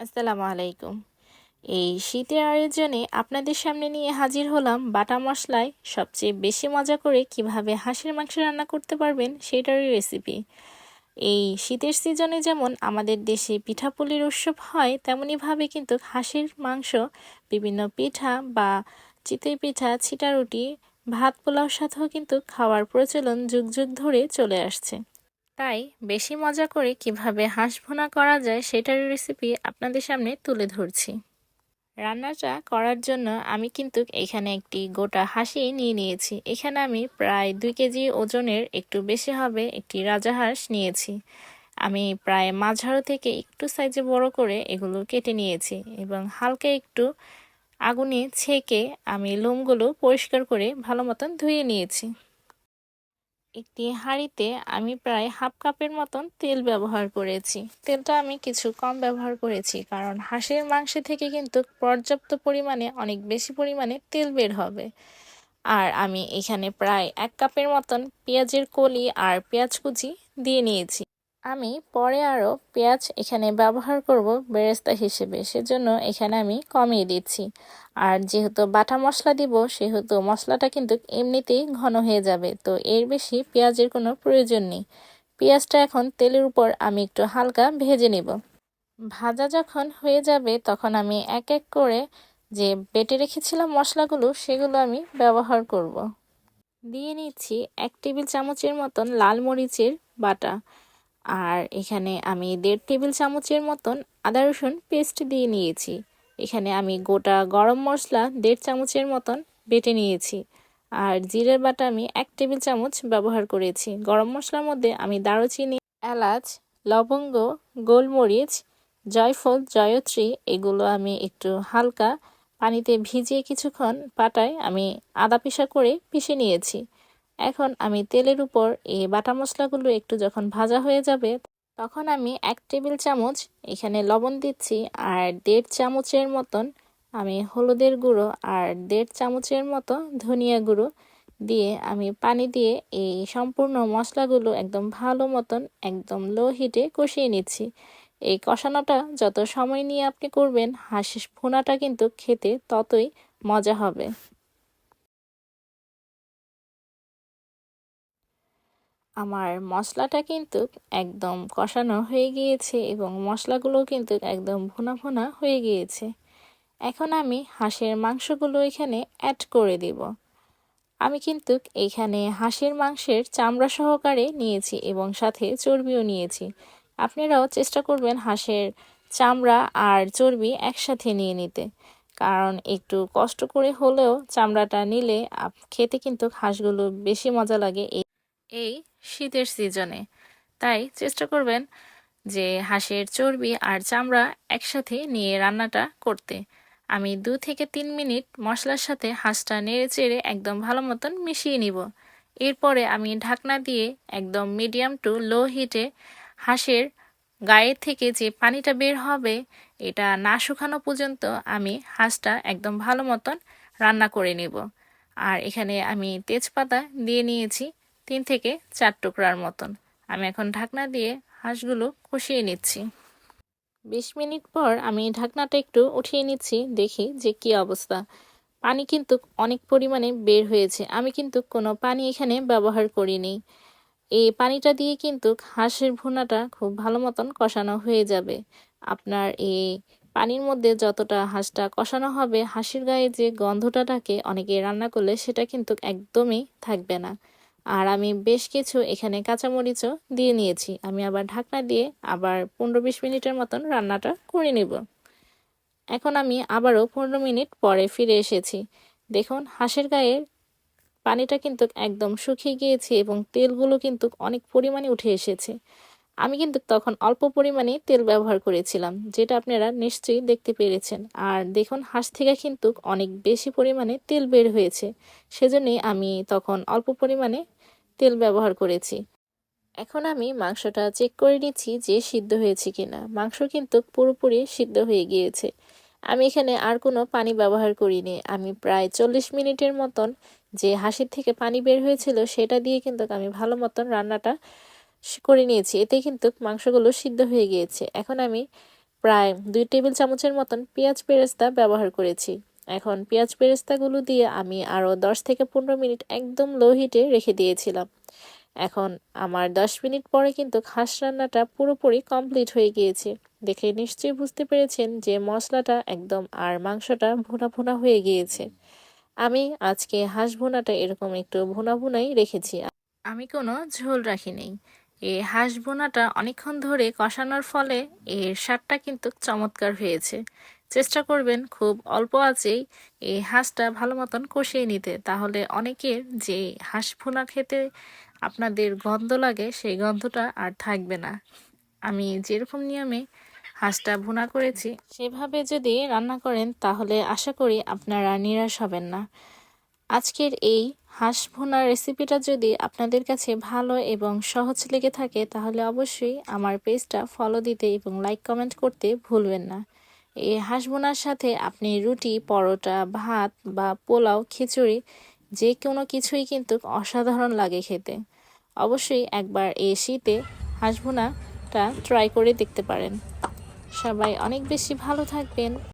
আসসালামু আলাইকুম। এই শীতের আয়োজনে আপনাদের সামনে নিয়ে হাজির হলাম বাটা মশলায় সবচেয়ে বেশি মজা করে কীভাবে হাঁসের মাংস রান্না করতে পারবেন সেটারই রেসিপি এই শীতের সিজনে যেমন আমাদের দেশে পিঠাপুলির উৎসব হয় তেমনইভাবে কিন্তু হাঁসের মাংস, বিভিন্ন পিঠা বা চিতই পিঠা, ছিটা রুটি, ভাত পোলাওর সাথেও কিন্তু খাওয়ার প্রচলন যুগ যুগ ধরে চলে আসছে। তাই বেশি মজা করে কীভাবে হাঁস ভোনা করা যায় সেটার রেসিপি আপনাদের সামনে তুলে ধরছি। রান্নাটা করার জন্য আমি কিন্তু এখানে একটি গোটা হাঁসি নিয়ে নিয়েছি। এখানে আমি প্রায় দুই কেজি ওজনের একটু বেশি হবে একটি রাজা হাঁস নিয়েছি। আমি প্রায় মাঝারো থেকে একটু সাইজে বড় করে এগুলো কেটে নিয়েছি এবং হালকা একটু আগুনে ছেঁকে আমি লোমগুলো পরিষ্কার করে ভালো মতন ধুয়ে নিয়েছি। একটি হাঁড়িতে আমি প্রায় হাফ কাপের মতন তেল ব্যবহার করেছি। তেলটা আমি কিছু কম ব্যবহার করেছি, কারণ হাঁসের মাংস থেকে কিন্তু পর্যাপ্ত পরিমাণে অনেক বেশি পরিমাণে তেল বের হবে। আর আমি এখানে প্রায় এক কাপের মতন পেঁয়াজের কলি আর পেঁয়াজ কুচি দিয়ে নিয়েছি। আমি পরে আরও পেঁয়াজ এখানে ব্যবহার করব বেরেস্তা হিসেবে, সেজন্য এখানে আমি কমিয়ে দিচ্ছি। আর যেহেতু বাটা মশলা দিব, সেহেতু মশলাটা কিন্তু এমনিতেই ঘন হয়ে যাবে, তো এর বেশি পেঁয়াজের কোনো প্রয়োজন নেই। পেঁয়াজটা এখন তেলের উপর আমি একটু হালকা ভেজে নেব। ভাজা যখন হয়ে যাবে, তখন আমি এক এক করে যে বেটে রেখেছিলাম মশলাগুলো, সেগুলো আমি ব্যবহার করব। দিয়ে নিচ্ছি এক টেবিল চামচের মতন লাল মরিচের বাটা। আর এখানে আমি দেড় টেবিল চামচের মতন আদা রসুন পেস্ট দিয়ে নিয়েছি। এখানে আমি গোটা গরম মশলা দেড় চামচের মতন বেটে নিয়েছি। আর জিরের বাটা আমি এক টেবিল চামচ ব্যবহার করেছি। গরম মশলার মধ্যে আমি দারুচিনি, এলাচ, লবঙ্গ, গোলমরিচ, জয়ফল, জয়ত্রী এগুলো আমি একটু হালকা পানিতে ভিজিয়ে কিছুক্ষণ পাটায় আমি আদা পিসা করে পিষে নিয়েছি। এখন আমি তেলের উপর এই বাটা মশলাগুলো একটু যখন ভাজা হয়ে যাবে, তখন আমি এক টেবিল চামচ এখানে লবণ দিচ্ছি আর দেড় চামচের মতন আমি হলুদের গুঁড়ো আর দেড় চামচের মতো ধনিয়া গুঁড়ো দিয়ে আমি পানি দিয়ে এই সম্পূর্ণ মশলাগুলো একদম ভালো মতন একদম লো হিটে কষিয়ে নিচ্ছি। এই কষানোটা যত সময় নিয়ে আপনি করবেন হাঁস ভুনাটা কিন্তু খেতে ততই মজা হবে। আমার মশলাটা কিন্তু একদম কষানো হয়ে গিয়েছে এবং মশলাগুলো কিন্তু একদম ভুনা ভুনা হয়ে গিয়েছে। এখন আমি হাঁসের মাংসগুলো এখানে অ্যাড করে দিব। আমি কিন্তু এখানে হাঁসের মাংসের চামড়া সহকারে নিয়েছি এবং সাথে চর্বিও নিয়েছি। আপনারাও চেষ্টা করবেন হাঁসের চামড়া আর চর্বি একসাথে নিয়ে নিতে। কারণ একটু কষ্ট করে হলেও চামড়াটা নিলে খেতে কিন্তু হাঁসগুলো বেশি মজা লাগে। এই শীতের সিজনে। তাই চেষ্টা করবেন যে হাঁসের চর্বি আর চামড়া একসাথে নিয়ে রান্নাটা করতে। আমি দু থেকে তিন মিনিট মশলার সাথে হাঁসটা নেড়ে চেড়ে একদম ভালো মতন মিশিয়ে নিব। এরপরে আমি ঢাকনা দিয়ে একদম মিডিয়াম টু লো হিটে হাঁসের গায়ের থেকে যে পানিটা বের হবে, এটা না শুকানো পর্যন্ত আমি হাঁসটা একদম ভালো মতন রান্না করে নিব। আর এখানে আমি তেজপাতা দিয়ে নিয়েছি। তিন থেকে চার টুকরার মতন। আমি এখন ঢাকনা দিয়ে হাঁসগুলো কষিয়ে নিচ্ছি। বিশ মিনিট পর আমি ঢাকনাটা একটু উঠিয়ে নিচ্ছি, দেখি যে কি অবস্থা। পানি কিন্তু অনেক পরিমাণে বের হয়েছে। আমি কিন্তু কোনো পানি এখানে ব্যবহার করিনি। এই পানিটা দিয়ে কিন্তু হাঁসের ভুনাটা খুব ভালো মতন কষানো হয়ে যাবে। আপনার এই পানির মধ্যে যতটা হাঁসটা কষানো হবে, হাঁসের গায়ে যে গন্ধটা থাকে, অনেকে রান্না করলে সেটা কিন্তু একদমই থাকবে না। আর আমি বেশ কিছু এখানে কাঁচামরিচও দিয়ে নিয়েছি। আমি আবার ঢাকনা দিয়ে আবার পনেরো বিশ মিনিটের মতন রান্নাটা করে নেব। এখন আমি আবারও পনেরো মিনিট পরে ফিরে এসেছি। দেখুন, হাঁসের গায়ের পানিটা কিন্তু একদম শুকিয়ে গিয়েছে এবং তেলগুলো কিন্তু অনেক পরিমাণে উঠে এসেছে। আমি কিন্তু তখন অল্প পরিমাণে তেল ব্যবহার করেছিলাম, যেটা আপনারা নিশ্চয়ই দেখতে পেরেছেন। আর দেখুন, হাঁস থেকে কিন্তু অনেক বেশি পরিমাণে তেল বের হয়েছে, সেজন্যই আমি তখন অল্প পরিমাণে তেল ব্যবহার করেছি। এখন আমি মাংসটা চেক করে নিচ্ছি যে সিদ্ধ হয়েছে কিনা। মাংস কিন্তু পুরোপুরি সিদ্ধ হয়ে গিয়েছে। আমি এখানে আর কোনো পানি ব্যবহার করিনি। আমি প্রায় চল্লিশ মিনিটের মতন যে হাসির থেকে পানি বের হয়েছিল, সেটা দিয়ে কিন্তু আমি ভালো মতন রান্নাটা করে নিয়েছি। এতে কিন্তু মাংসগুলো সিদ্ধ হয়ে গিয়েছে। এখন আমি প্রায় দুই টেবিল চামচের মতন পেঁয়াজ বেরেস্তা ব্যবহার করেছি। এখন পেঁয়াজ বেরেস্তাগুলো দিয়ে আমি আরও দশ থেকে পনেরো মিনিট একদম লো হিটে রেখে দিয়েছিলাম। এখন আমার দশ মিনিট পরে কিন্তু খাস রান্নাটা পুরোপুরি কমপ্লিট হয়ে গিয়েছে। দেখে নিশ্চয়ই বুঝতে পেরেছেন যে মশলাটা একদম আর মাংসটা ভুনা ভুনা হয়ে গিয়েছে। আমি আজকে হাঁস ভুনাটা এরকম একটু ভুনা ভুনাই রেখেছি। আমি কোনো ঝোল রাখি রাখিনি। এই হাঁস বোনাটা অনেকক্ষণ ধরে কষানোর ফলে এর স্বাদটা কিন্তু চমৎকার হয়েছে। চেষ্টা করবেন খুব অল্প আঁচেই এই হাঁসটা ভালো মতন কষিয়ে নিতে। তাহলে অনেকের যে হাঁস ভুনা খেতে আপনাদের গন্ধ লাগে, সেই গন্ধটা আর থাকবে না। আমি যেরকম নিয়মে হাঁসটা ভুনা করেছি, সেভাবে যদি রান্না করেন, তাহলে আশা করি আপনারা নিরাশ হবেন না। আজকের এই হাঁস ভুনার রেসিপিটা যদি আপনাদের কাছে ভালো এবং সহজ লেগে থাকে, তাহলে অবশ্যই আমার পেজটা ফলো দিতে এবং লাইক কমেন্ট করতে ভুলবেন না। এই হাঁস ভুনার সাথে আপনি রুটি, পরোটা, ভাত বা পোলাও, খিচুড়ি, যে কোনো কিছুই কিন্তু অসাধারণ লাগে খেতে। অবশ্যই একবার এই শীতে হাঁস ভুনাটা ট্রাই করে দেখতে পারেন। সবাই অনেক বেশি ভালো থাকবেন।